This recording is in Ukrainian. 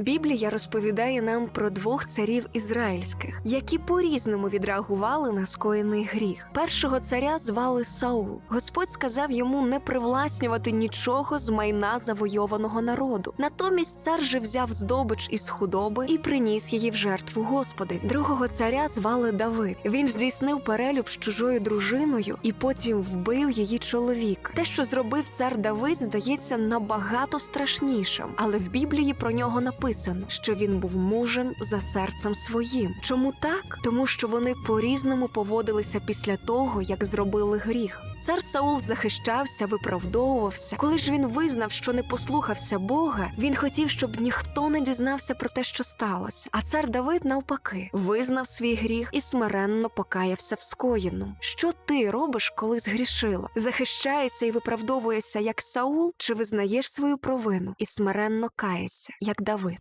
Біблія розповідає нам про двох царів ізраїльських, які по-різному відреагували на скоєний гріх. Першого царя звали Саул. Господь сказав йому не привласнювати нічого з майна завойованого народу. Натомість цар же взяв здобич із худоби і приніс її в жертву Господи. Другого царя звали Давид. Він здійснив перелюб з чужою дружиною і потім вбив її чоловіка. Те, що зробив цар Давид, здається набагато страшнішим, але в Біблії про нього написано, що він був мужем за серцем своїм. Чому так? Тому що вони по-різному поводилися після того, як зробили гріх. Цар Саул захищався, виправдовувався. Коли ж він визнав, що не послухався Бога, він хотів, щоб ніхто не дізнався про те, що сталося. А цар Давид, навпаки, визнав свій гріх і смиренно покаявся в скоєному. Що ти робиш, коли згрішила? Захищаєшся і виправдовуєшся як Саул, чи визнаєш свою провину і смиренно каєшся, як Давид?